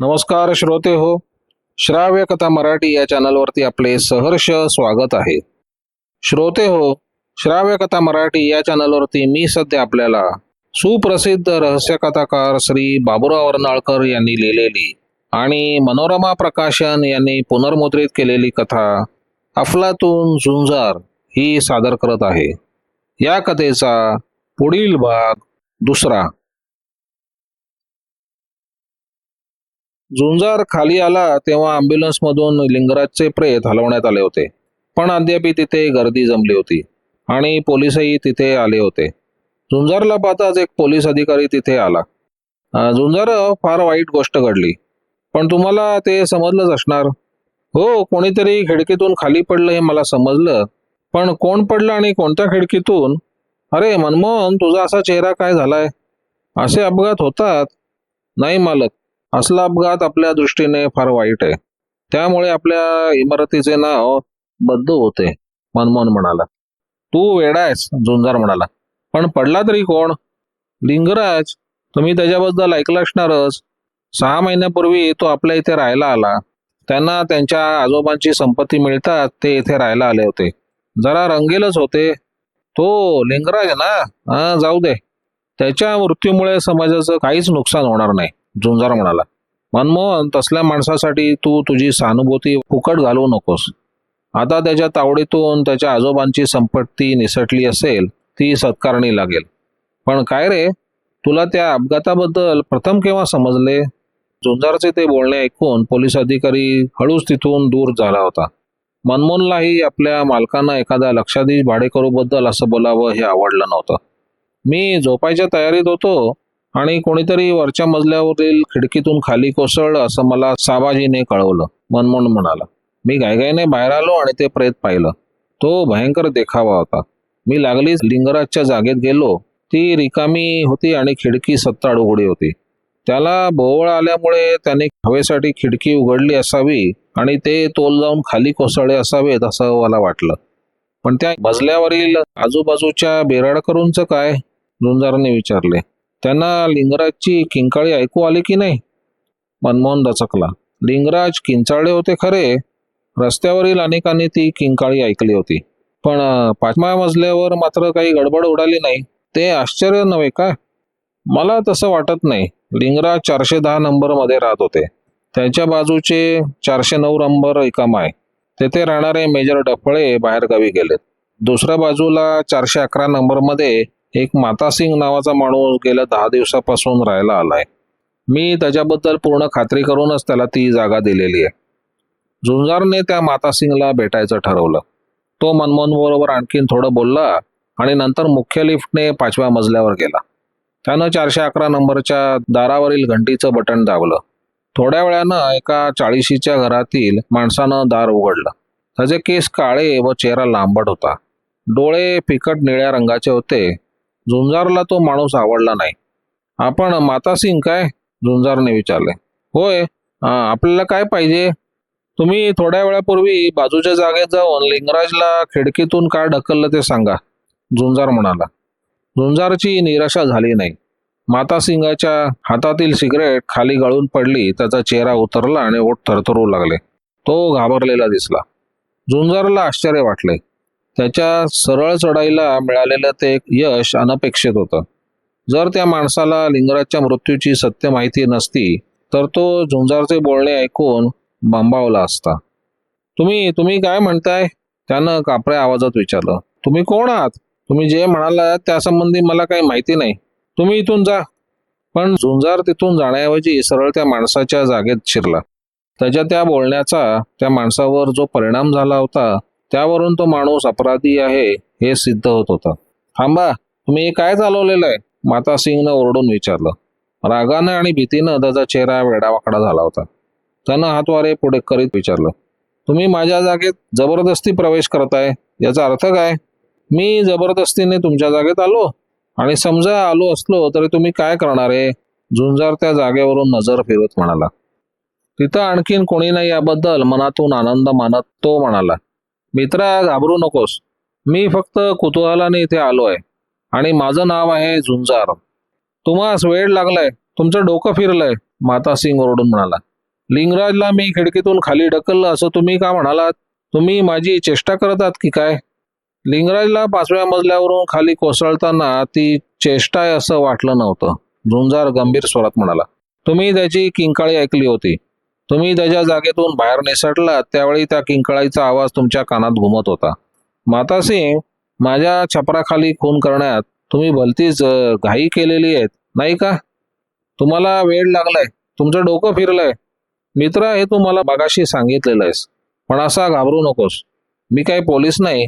नमस्कार श्रोते हो श्राव्य कथा मराठी या चॅनलवरती आपले सहर्ष स्वागत आहे. श्रोते हो श्राव्य कथा मराठी या चॅनलवरती मी सध्या आपल्याला सुप्रसिद्ध रहस्य कथाकार श्री बाबुराव अर्नाळकर यांनी लिहिलेली आणि मनोरमा प्रकाशन यांनी पुनर्मुद्रित केलेली कथा अफलातून झुंजार ही सादर करत आहे. या कथेचा पुढील भाग दुसरा झुंजार खाली आला तेव्हा अँब्युलन्समधून लिंगराजचे प्रेत हलवण्यात आले होते. पण अद्याप तिथे गर्दी जमली होती आणि पोलिसही तिथे आले होते. झुंजारला पाहताच एक पोलीस अधिकारी तिथे आला. झुंजार फार वाईट गोष्ट घडली. पण तुम्हाला ते समजलंच असणार. हो कोणीतरी खिडकीतून खाली पडलं हे मला समजलं. पण कोण पडलं आणि कोणत्या खिडकीतून? अरे मनमोहन तुझा असा चेहरा काय झालाय? असे अपघात होतात. नाही मालक. असला अपघात आपल्या दृष्टीने फार वाईट आहे. त्यामुळे आपल्या इमारतीचे नाव बद्ध होते मनमोहन म्हणाला. तू वेडा आहेस झुंजार म्हणाला. पण पडला तरी कोण? लिंगराज तुम्ही त्याच्याबद्दल ऐकलं असणारच सहा महिन्यापूर्वी तो आपल्या इथे राहायला आला. त्यांना त्यांच्या आजोबांची संपत्ती मिळतात ते इथे राहायला आले होते. जरा रंगेलच होते. तो लिंगराज ना? हा जाऊ दे. त्याच्या मृत्यूमुळे समाजाचं काहीच नुकसान होणार नाही. झुंजार म्हणाला. मनमोहन तसल्या माणसासाठी तू तुझी सहानुभूती फुकट घालवू नकोस. आता त्याच्या तावडीतून त्याच्या आजोबांची संपत्ती निसटली असेल ती सत्कारणी लागेल. पण काय रे? तुला त्या अपघाताबद्दल प्रथम केव्हा समजले? झुंजारचे ते बोलणे ऐकून पोलीस अधिकारी हळूच तिथून दूर झाला होता. मनमोहनलाही आपल्या मालकांना एखाद्या लक्षाधीश भाडेकरूबद्दल असं बोलावं हे आवडलं नव्हतं. मी झोपायच्या तयारीत होतो आणि कोणीतरी वरच्या मजल्यावरील खिडकीतून खाली कोसळलं असं मला साबाजीने कळवलं. मनमोहन म्हणाला मी घाईघाईने बाहेर आलो आणि ते प्रेत पाहिलं. तो भयंकर देखावा होता. मी लागलीच लिंगराजच्या जागेत गेलो. ती रिकामी होती आणि खिडकी सत्ताड उघडी होती. त्याला भोवळ आल्यामुळे त्याने हवेसाठी खिडकी उघडली असावी आणि ते तोल जाऊन खाली कोसळले असावेत असं मला वाटलं. पण त्या मजल्यावरील आजूबाजूच्या बेराडकरूंचं काय? झुंजारने विचारले. त्यांना लिंगराजची किंकाळी ऐकू आली की नाही? मनमोहन दचकला. लिंगराज किंचाळले होते खरे. रस्त्यावरील अनेकांनी ती किंकाळी ऐकली होती. पण अं, पाचव्या मजल्यावर मात्र काही गडबड उडाली नाही. ते आश्चर्य नव्हे का? मला तसं वाटत नाही. लिंगराज चारशे दहा नंबरमध्ये राहत होते. त्यांच्या बाजूचे चारशे नऊ नंबर रिकामा आहे तेथे राहणारे मेजर डफळे बाहेरगावी गेलेत. दुसऱ्या बाजूला चारशे अकरा नंबरमध्ये एक मातासिंग नावाचा माणूस गेल्या दहा दिवसापासून राहायला आलाय. मी त्याच्याबद्दल पूर्ण खात्री करूनच त्याला ती जागा दिलेली आहे. झुंजारने त्या मातासिंगला भेटायचं ठरवलं. तो मनमोहन बरोबर आणखीन थोडं बोलला आणि नंतर मुख्य लिफ्टने पाचव्या मजल्यावर गेला. त्यानं चारशे अकरा नंबरच्या दारावरील घंटीचं बटन दाबलं. थोड्या वेळानं एका चाळीशीच्या घरातील माणसानं दार उघडलं. त्याचे केस काळे व चेहरा लांबट होता. डोळे फिकट निळ्या रंगाचे होते. झुंजारला तो माणूस आवडला नाही. आपण मातासिंग काय? झुंजारने विचारले. होय आपल्याला काय पाहिजे? तुम्ही थोड्या वेळापूर्वी बाजूच्या जागेत जाऊन लिंगराजला खिडकीतून काय ढकललं ते सांगा झुंजार म्हणाला. झुंजारची निराशा झाली नाही. मातासिंगाच्या हातातील सिगरेट खाली गळून पडली त्याचा चेहरा उतरला आणि ओठ थरथरू लागले. तो घाबरलेला दिसला. झुंजारला आश्चर्य वाटले. त्याच्या सरळ चढाईला मिळालेलं ते एक यश अनपेक्षित होतं. जर त्या माणसाला लिंगराजच्या मृत्यूची सत्य माहिती नसती तर तो झुंजारचे बोलणे ऐकून बांबावला असता. तुम्ही तुम्ही काय म्हणताय? त्यानं कापऱ्या आवाजात विचारलं. तुम्ही कोण आहात? तुम्ही जे म्हणालात त्यासंबंधी मला काही माहिती नाही. तुम्ही इथून जा. पण झुंजार तिथून जाण्याऐवजी सरळ त्या माणसाच्या जागेत शिरला. त्याच्या त्या बोलण्याचा त्या माणसावर जो परिणाम झाला होता त्यावरून तो माणूस अपराधी आहे हे सिद्ध होत होता. थांबा तुम्ही काय चालवलेलं आहे? माता सिंगनं ओरडून विचारलं. रागानं आणि भीतीनं त्याचा चेहरा वेडावाकडा झाला होता. त्यानं हातवारे पुढे करीत विचारलं तुम्ही माझ्या जागेत जबरदस्ती प्रवेश करताय? याचा अर्थ काय? मी जबरदस्तीने तुमच्या जागेत आलो आणि समजा आलो असलो तरी तुम्ही काय करणार आहे? झुंजार त्या जागेवरून नजर फिरत म्हणाला. तिथं आणखीन कोणी नाही याबद्दल मनातून आनंद मानत तो म्हणाला मित्रा घाबरू नकोस. मी फक्त कुतूहलाने इथे आलो आहे आणि माझं नाव आहे झुंजार. तुम्हास वेळ लागलाय. तुमचं डोकं फिरलंय माता सिंग ओरडून म्हणाला. लिंगराजला मी खिडकीतून खाली ढकललं असं तुम्ही का म्हणालात? तुम्ही माझी चेष्टा करत आहात की काय? लिंगराजला पाचव्या मजल्यावरून खाली कोसळताना ती चेष्टा आहे असं वाटलं नव्हतं. झुंजार गंभीर स्वरात म्हणाला तुम्ही त्याची किंकाळी ऐकली होती. तुम्ही त्याच्या जागेतून बाहेर निसटलात त्यावेळी त्या किंकळाईचा आवाज तुमच्या कानात घुमत होता. माता सिंग माझ्या छपराखाली खून करण्यात तुम्ही भलतीच घाई केलेली आहेत नाही का? तुम्हाला वेळ लागलाय तुमचं डोकं फिरलंय. मित्र हे तू मला बागाशी सांगितलेलं आहेस पण असा घाबरू नकोस. मी काही पोलीस नाही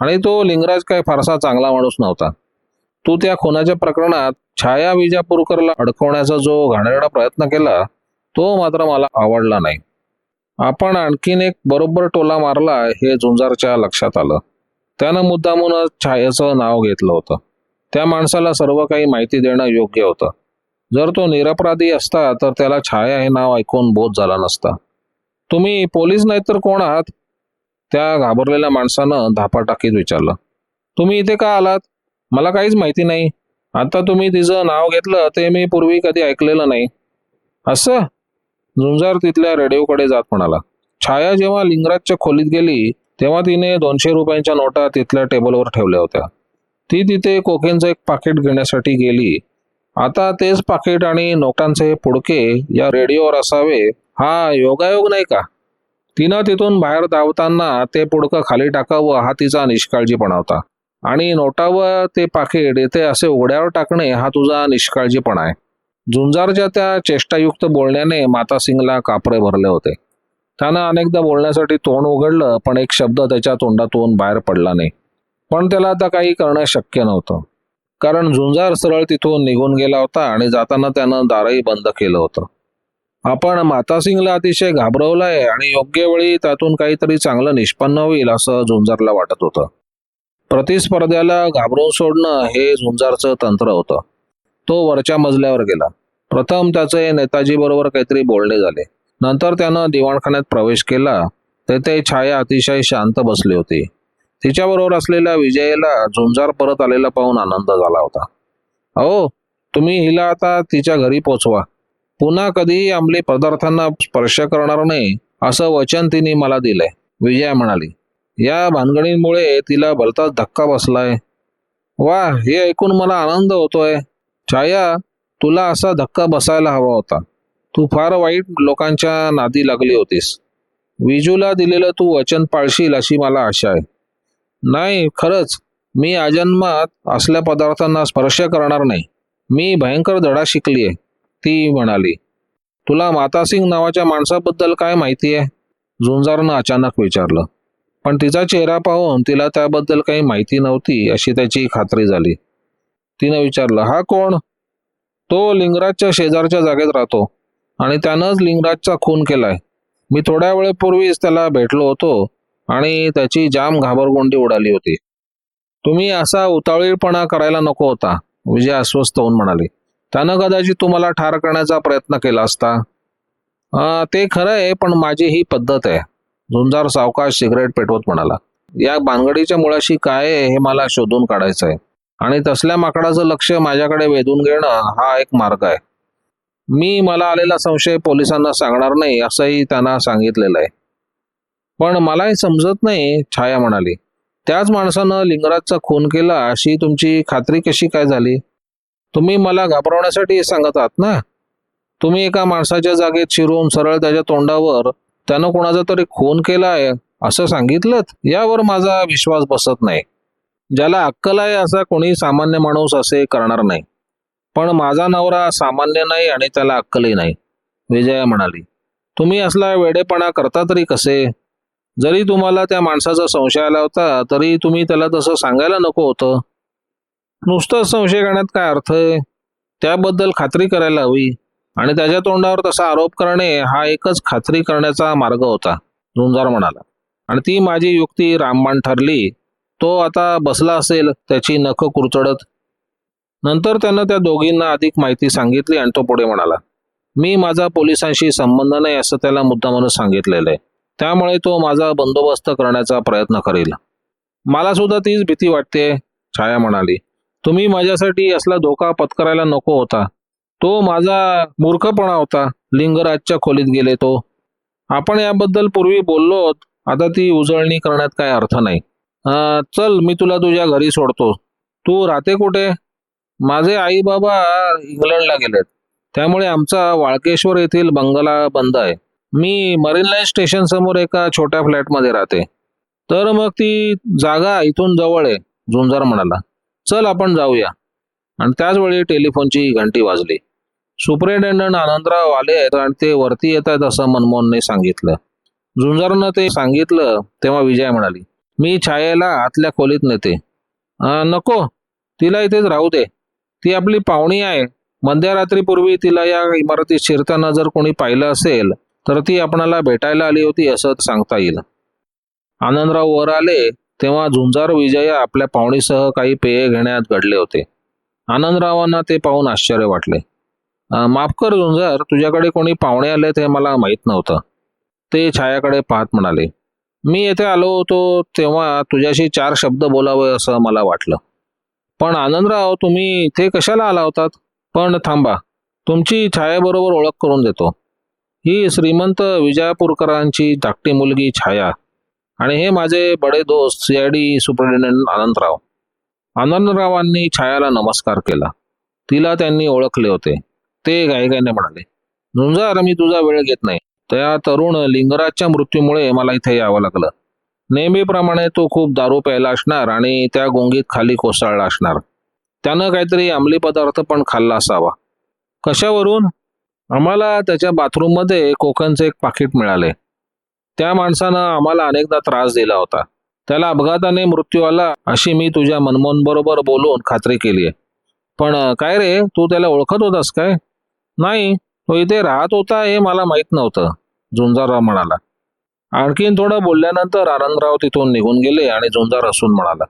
आणि तो लिंगराज काय फारसा चांगला माणूस नव्हता. तू त्या खुनाच्या प्रकरणात छाया विजापूरकरला अडकवण्याचा जो घाणेरडा प्रयत्न केला तो मात्र मला आवडला नाही. आपण आणखीन एक बरोबर टोला मारला हे झुंजारच्या लक्षात आलं. त्यानं मुद्दामूनच छायाचं नाव घेतलं होतं. त्या माणसाला सर्व काही माहिती देणं योग्य होतं. जर तो निरपराधी असता तर त्याला छाया हे नाव ऐकून बोध झाला नसता. तुम्ही पोलीस नाही तर कोण आहात? त्या घाबरलेल्या माणसानं धापा टाकीत विचारलं. तुम्ही इथे का आलात? मला काहीच माहिती नाही. आता तुम्ही तिचं नाव घेतलं ते मी पूर्वी कधी ऐकलेलं नाही. असं? झुंजार तिथल्या रेडिओकडे जात म्हणाला. छाया जेव्हा लिंगराजच्या खोलीत गेली तेव्हा तिने दोनशे रुपयांच्या नोटा तिथल्या टेबलवर ठेवल्या होत्या. ती तिथे कोकेनचं एक पाकिट घेण्यासाठी गेली. आता तेच पाकिट आणि नोटांचे पुडके या रेडिओवर असावे हा योगायोग नाही का? तिनं तिथून बाहेर धावताना ते पुडकं खाली टाकावं हा तिचा निष्काळजीपणा होता. आणि नोटावर ते पाकिट येथे असे उघड्यावर टाकणे हा तुझा निष्काळजीपणा आहे. झुंजारच्या त्या चेष्टायुक्त बोलण्याने माता सिंगला कापरे भरले होते. त्यानं अनेकदा बोलण्यासाठी तोंड उघडलं पण एक शब्द त्याच्या तोंडातून बाहेर पडला नाही. पण त्याला आता काही करणं शक्य नव्हतं. कारण झुंजार सरळ तिथून निघून गेला होता आणि जाताना त्यानं दारही बंद केलं होतं. आपण मातासिंगला अतिशय घाबरवलंय आणि योग्य वेळी त्यातून काहीतरी चांगलं निष्पन्न होईल असं झुंजारला वाटत होतं. प्रतिस्पर्ध्याला घाबरवून सोडणं हे झुंजारचं तंत्र होतं. तो वरच्या मजल्यावर गेला. प्रथम त्याचे नेताजी बरोबर काहीतरी बोलणे झाले. नंतर त्यानं दिवाणखान्यात प्रवेश केला. तेथे छाया अतिशय शांत बसली होती. तिच्याबरोबर असलेल्या विजयला झुंजार परत आलेला पाहून आनंद झाला होता. अहो तुम्ही हिला आता तिच्या घरी पोचवा. पुन्हा कधीही अंमली पदार्थांना स्पर्श करणार नाही असं वचन तिने मला दिलंय विजया म्हणाली. या भानगडींमुळे तिला भलताच धक्का बसलाय. वा हे ऐकून मला आनंद होतोय. छाया तुला असा धक्का बसायला हवा होता. तू फार वाईट लोकांच्या नादी लागली होतीस. विजूला दिलेलं तू वचन पाळशील अशी मला आशा आहे. नाही खरंच मी आजन्मात असल्या पदार्थांना स्पर्श करणार नाही. मी भयंकर धडा शिकली आहे ती म्हणाली. तुला मातासिंग नावाच्या माणसाबद्दल काय माहिती आहे? झुंजारनं अचानक विचारलं. पण तिचा चेहरा पाहून तिला त्याबद्दल काही माहिती नव्हती अशी त्याची खात्री झाली. तिनं विचारलं हा कोण? तो लिंगराजच्या शेजारच्या जागेत राहतो आणि त्यानंच लिंगराजचा खून केलाय. मी थोड्या वेळेपूर्वीच त्याला भेटलो होतो आणि त्याची जाम घाबरगोंडी उडाली होती. तुम्ही असा उतावळीपणा करायला नको होता विजय अस्वस्थ होऊन म्हणाले. त्यानं कदाचित तुम्हाला ठार करण्याचा प्रयत्न केला असता. ते खरं आहे पण माझी ही पद्धत आहे झुंजार सावकाश सिगरेट पेटवत म्हणाला. या भानगडीच्या मुळाशी काय आहे हे मला शोधून काढायचं आहे आणि तसल्या माकडाचं लक्ष माझ्याकडे वेधून घेणं हा एक मार्ग आहे. मी मला आलेला संशय पोलिसांना सांगणार नाही असंही त्यांना सांगितलेलं आहे. पण मलाही समजत नाही छाया म्हणाली. त्याच माणसानं लिंगराजचा खून केला अशी तुमची खात्री कशी काय झाली? तुम्ही मला घाबरवण्यासाठी सांगत आहात ना? तुम्ही एका माणसाच्या जागेत शिरून सरळ त्याच्या तोंडावर त्यानं कोणाचा तरी खून केला आहे असं सांगितलं यावर माझा विश्वास बसत नाही. ज्याला अक्कल आहे असा कोणी सामान्य माणूस असे करणार नाही. पण माझा नवरा सामान्य नाही आणि त्याला अक्कलही नाही. विजया म्हणाली तुम्ही असला वेडेपणा करता तरी कसे? जरी तुम्हाला त्या माणसाचा संशय आला होता तरी तुम्ही त्याला तसं सांगायला नको होतं. नुसतं संशय करण्यात काय अर्थ आहे? त्याबद्दल खात्री करायला हवी आणि त्याच्या तोंडावर तसा आरोप करणे हा एकच खात्री करण्याचा मार्ग होता झुंजार म्हणाला. आणि ती माझी युक्ती रामबाण ठरली. तो आता बसला असेल त्याची नख कुरचडत. नंतर त्यानं त्या दोघींना अधिक माहिती सांगितली आणि तो पुढे म्हणाला मी माझा पोलिसांशी संबंध नाही असं त्याला मुद्दा म्हणून सांगितलेलं आहे. त्यामुळे तो माझा बंदोबस्त करण्याचा प्रयत्न करेल. मला सुद्धा तीच भीती वाटते छाया म्हणाली. तुम्ही माझ्यासाठी असला धोका पत्करायला नको होता. तो माझा मूर्खपणा होता. लिंगराजच्या खोलीत गेले तो. आपण याबद्दल पूर्वी बोललो आता ती उजळणी करण्यात काय अर्थ नाही. चल मी तुला तुझ्या घरी सोडतो. तू राहते कुठे? माझे आई बाबा इंग्लंडला गेलेत. त्यामुळे आमचा वाळकेश्वर येथील बंगला बंद आहे. मी मरीन लाईन स्टेशन समोर एका छोट्या फ्लॅटमध्ये राहते. तर मग ती जागा इथून जवळ आहे झुंजार म्हणाला. चल आपण जाऊया. आणि त्याच वेळी टेलिफोनची घंटी वाजली. सुपरिटेंडंट आनंदराव आले आहेत आणि ते वरती येत आहेत असं मनमोहनने सांगितलं. झुंजारनं ते सांगितलं तेव्हा विजय म्हणाली मी छायेला आतल्या खोलीत नेते. "अं, नको तिला इथेच राहू दे. ती आपली पाहुणी आहे. मध्यरात्रीपूर्वी तिला या इमारतीत शिरताना जर कोणी पाहिलं असेल तर ती आपणाला भेटायला आली होती असं सांगता येईल. आनंदराव वर आले तेव्हा झुंजार विजय आपल्या पाहुणीसह काही पेय घेण्यात घडले होते. आनंदरावांना ते पाहून आश्चर्य वाटले. माफ कर झुंजार तुझ्याकडे कोणी पाहुणे आलेत हे मला माहीत नव्हतं. ते छायाकडे पाहत म्हणाले. मी येथे आलो होतो तेव्हा तुझ्याशी चार शब्द बोलावे असं मला वाटलं. पण आनंदराव तुम्ही इथे कशाला आला होतात? पण थांबा तुमची छायाबरोबर ओळख करून देतो. ही श्रीमंत विजयापूरकरांची धाकटी मुलगी छाया आणि हे माझे बडे दोस्त C I D superintendent Anandrao. आनंदरावांनी छायाला नमस्कार केला. तिला त्यांनी ओळखले होते. ते गायगाने म्हणाले झुंजार मी तुझा वेळ घेत नाही. त्या तरुण लिंगराजच्या मृत्यूमुळे मला इथे यावं लागलं. नेहमीप्रमाणे तो खूप दारू प्यायला असणार आणि त्या गोंगीत खाली कोसळला असणार. त्यानं काहीतरी अंमली पदार्थ पण खाल्ला असावा. कशावरून? आम्हाला त्याच्या बाथरूममध्ये कोकणचे एक पाकिट मिळाले. त्या माणसानं आम्हाला अनेकदा त्रास दिला होता. त्याला अपघाताने मृत्यू आला अशी मी तुझ्या मनमोहन बरोबर बोलून खात्री केली आहे पण काय रे? तू त्याला ओळखत होतास काय? नाही. तो इथे राहत होता हे मला माहीत नव्हतं. झुंजारराव म्हणाला. आणखीन थोडं बोलल्यानंतर आनंदराव तिथून निघून गेले आणि झुंजार असून म्हणाला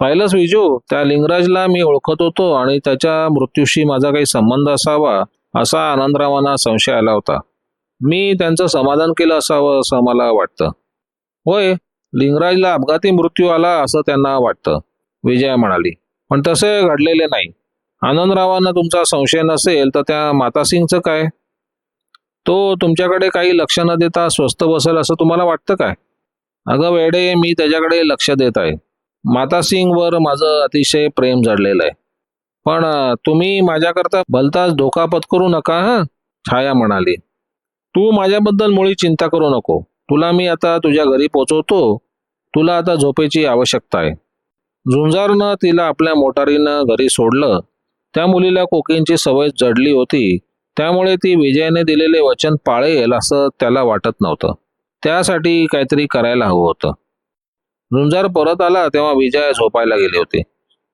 पाहिलंच विजू त्या लिंगराजला मी ओळखत होतो आणि त्याच्या मृत्यूशी माझा काही संबंध असावा असा आनंदरावांना संशय आला होता. मी त्यांचं समाधान केलं असावं असं मला वाटतं. होय लिंगराजला अपघाती मृत्यू आला असं त्यांना वाटतं विजया म्हणाली. पण तसे घडलेले नाही. आनंदरावांना तुमचा संशय नसेल तर त्या मातासिंगचं काय? तो तुमच्याकडे काही लक्ष न देता स्वस्त बसेल असं तुम्हाला वाटतं काय? अगं वेडे मी त्याच्याकडे लक्ष देत आहे. मातासिंगवर माझं अतिशय प्रेम जडलेलं आहे. पण तुम्ही माझ्याकरता भलताच धोका पत्करू नका हा? छाया म्हणाली. तू माझ्याबद्दल मुळी चिंता करू नको. तुला मी आता तुझ्या घरी पोचवतो. तुला आता झोपेची आवश्यकता आहे. झुंजारनं तिला आपल्या मोटारीनं घरी सोडलं त्या मुलीला कोकींची सवय जडली होती. त्यामुळे ती विजयाने दिलेले वचन पाळेल असं त्याला वाटत नव्हतं. त्यासाठी काहीतरी करायला हवं होतं. झुंजार परत आला तेव्हा विजय झोपायला गेले होते.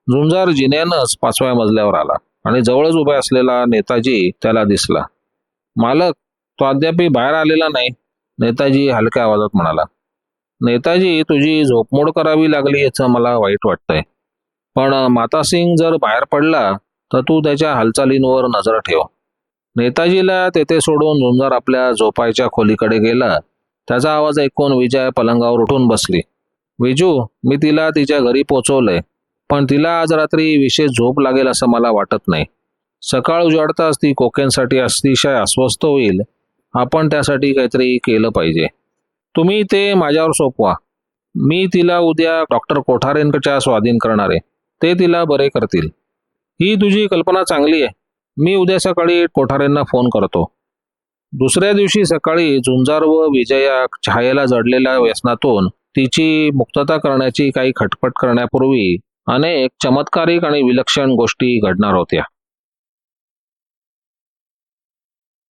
झुंजार जिन्यानंच पाचव्या मजल्यावर आला आणि जवळच उभा असलेला नेताजी त्याला दिसला. मालक तो अद्याप बाहेर आलेला नाही नेताजी हलक्या आवाजात म्हणाला. नेताजी तुझी झोपमोड करावी लागली याचं मला वाईट वाटतंय. पण मातासिंग जर बाहेर पडला तर तू त्याच्या हालचालींवर नजर ठेव. नेताजीला तेथे सोडून झुंजार आपल्या झोपायच्या खोलीकडे गेला. त्याचा आवाज ऐकून विजय पलंगावर उठून बसली. विजू मी तिला तिच्या घरी पोचवलंय पण तिला आज रात्री विशेष झोप लागेल असं मला वाटत नाही. सकाळ उजाडताच ती कोकेनसाठी अतिशय अस्वस्थ होईल. आपण त्यासाठी काहीतरी केलं पाहिजे. तुम्ही ते माझ्यावर सोपवा. मी तिला उद्या डॉक्टर कोठारेंच्या स्वाधीन करणार आहे. ते तिला बरे करतील. ही तुझी कल्पना चांगली आहे. मी उद्या सकाळी कोठारेंना फोन करतो. दुसऱ्या दिवशी सकाळी झुंजार व विजया छायेला जडलेल्या व्यसनातून तिची मुक्तता करण्याची काही खटपट करण्यापूर्वी अनेक चमत्कारिक आणि विलक्षण गोष्टी घडणार होत्या.